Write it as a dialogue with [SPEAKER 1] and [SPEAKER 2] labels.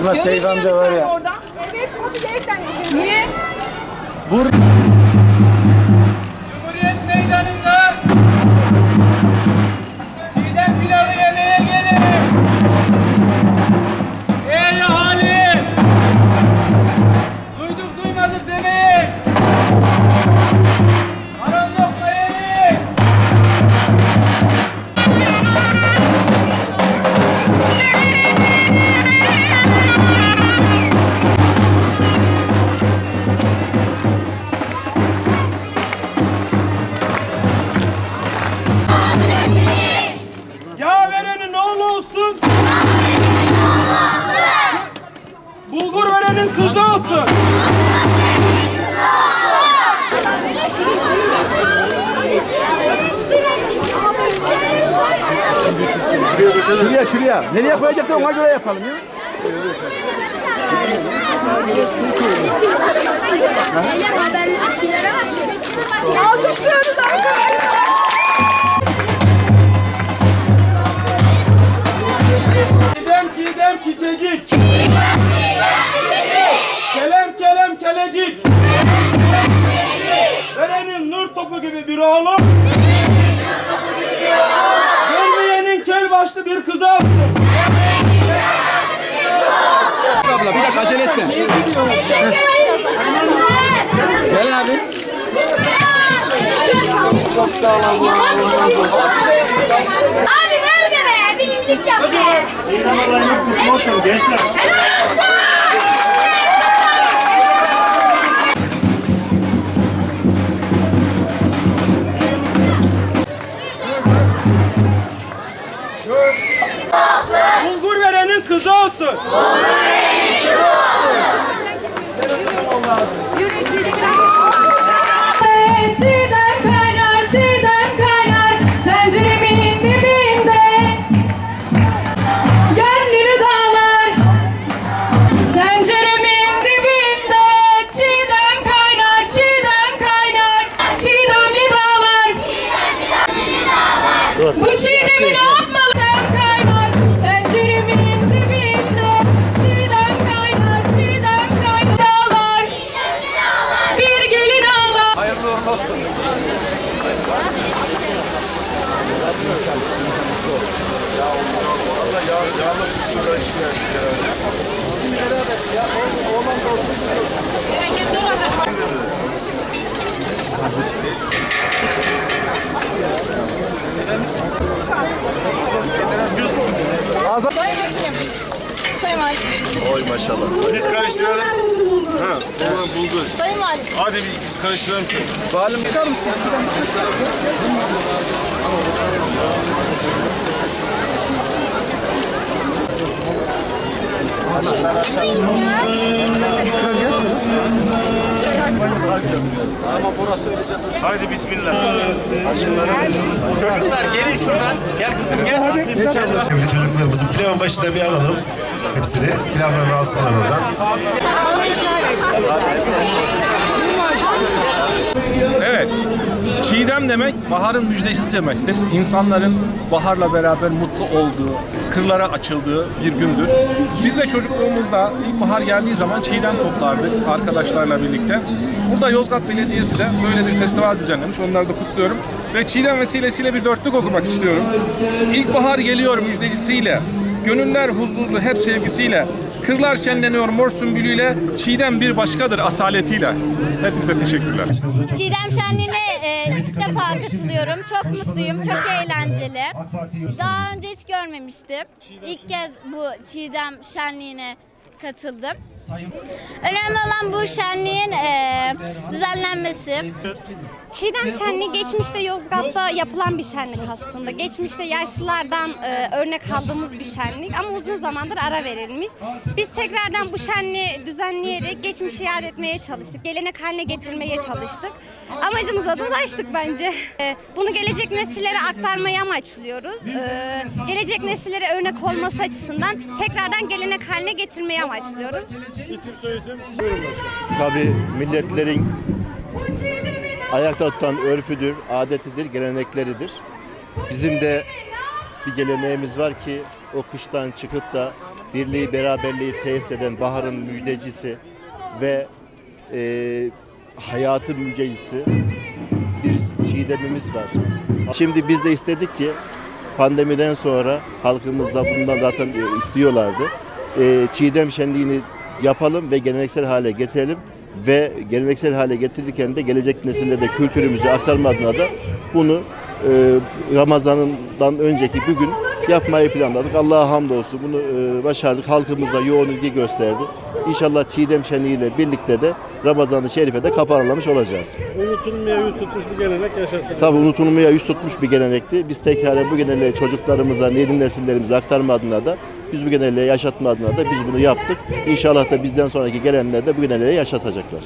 [SPEAKER 1] Ama Seyit amca var ya.
[SPEAKER 2] Oradan. Evet o bilerekten yapıyor. Niye?
[SPEAKER 1] Vur.
[SPEAKER 3] Cumhuriyet Meydanı'nda çiğdem pilavı
[SPEAKER 4] Şuraya şuraya. Nereye koyacaksın ona göre yapalım ya.
[SPEAKER 2] Alkışlıyoruz arkadaşlar.
[SPEAKER 5] Çiğdem çiğdem çiçecik. Kelem kelem kelecik. Verenin nur topu gibi bir oğlum. Görmeyenin başlı bir olsun.
[SPEAKER 4] Abla bir dakika acele etme.
[SPEAKER 1] Gel abi.
[SPEAKER 6] Abi ver be, bir iyilik yap be.
[SPEAKER 5] Bulgur olsun.
[SPEAKER 7] Çiğdem kaynar, çiğdem kaynar Penceremin dibinde. Gönlünü dağlar Tenceremin dibinde. Çiğdem kaynar, çiğdem kaynar Çiğdemli dağlar. Bu çiğdemi ne yapmalı? kalsın. Ya Allah ya, ya Allah bir sürü açık verdik herhalde. Bizim beraber ya oğlan da olsun. Ağlar
[SPEAKER 8] Biz karıştıralım. Ha, onu buldu. Hadi bir biz karıştıralım şunu.
[SPEAKER 1] Zalim çıkar mısın?
[SPEAKER 8] Haydi bismillah.
[SPEAKER 3] Çocuklar gelin şuradan. Gel kızım gel.
[SPEAKER 8] Şimdi çocuklarımızın pilavın başında bir alalım. Hepsini. Pilavlarını alsınlar oradan.
[SPEAKER 9] Evet. Çiğdem demek baharın müjdecisi demektir. İnsanların baharla beraber mutlu olduğu, kırlara açıldığı bir gündür. Biz de çocukluğumuzda ilkbahar geldiği zaman çiğdem toplardık arkadaşlarla birlikte. Burada Yozgat Belediyesi de böyle bir festival düzenlemiş. Onları da kutluyorum. Ve çiğdem vesilesiyle bir dörtlük okumak istiyorum. İlkbahar geliyor müjdecisiyle. Gönüller huzurlu hep sevgisiyle. Kırlar şenleniyor mor sümbülüyle. Çiğdem bir başkadır asaletiyle. Hepinize teşekkürler.
[SPEAKER 6] Çiğdem Şenliği'ne e, ilk defa katılıyorum. Çok mutluyum, çok eğlenceli. Daha önce hiç görmemiştim. İlk kez bu Çiğdem Şenliği'ne katıldım. Önemli olan bu şenliğin e, düzenlenmesi.
[SPEAKER 10] Çiğdem Şenliği geçmişte Yozgat'ta yapılan bir şenlik aslında. Geçmişte yaşlılardan e, örnek aldığımız bir şenlik ama uzun zamandır ara verilmiş. Biz tekrardan bu şenliği düzenleyerek geçmişi yad etmeye çalıştık. Gelenek haline getirmeye çalıştık. Amacımıza da ulaştık bence. E, bunu gelecek nesillere aktarmayı amaçlıyoruz. E, gelecek nesillere örnek olması açısından tekrardan gelenek haline getirmeyi amaçlıyoruz.
[SPEAKER 8] Tabii milletlerin ayakta tutan örfüdür, adetidir, gelenekleridir. Bizim de bir geleneğimiz var ki o kıştan çıkıp da
[SPEAKER 4] birliği, beraberliği tesis eden baharın müjdecisi ve e, hayatın müjdecisi bir çiğdemimiz var. Şimdi biz de istedik ki pandemiden sonra halkımız da bundan zaten e, istiyorlardı. E, çiğdem şenliğini yapalım ve geleneksel hale getirelim ve geleneksel hale getirirken de gelecek nesillere de kültürümüzü aktarma adına da bunu e, Ramazan'dan önceki bugün yapmayı planladık. Allah'a hamdolsun bunu e, başardık. Halkımız da yoğun ilgi gösterdi. İnşallah Çiğdem Şenliği ile birlikte de Ramazan-ı Şerif'e de kaparlamış olacağız.
[SPEAKER 11] Unutulmaya yüz tutmuş bir gelenek yaşattık.
[SPEAKER 4] Tabii unutulmaya yüz tutmuş bir gelenekti. Biz tekrar bu geleneği çocuklarımıza, yeni nesillerimize aktarma adına da biz bu geleneği yaşatma adına da biz bunu yaptık. İnşallah da bizden sonraki gelenler de bu geleneği yaşatacaklar.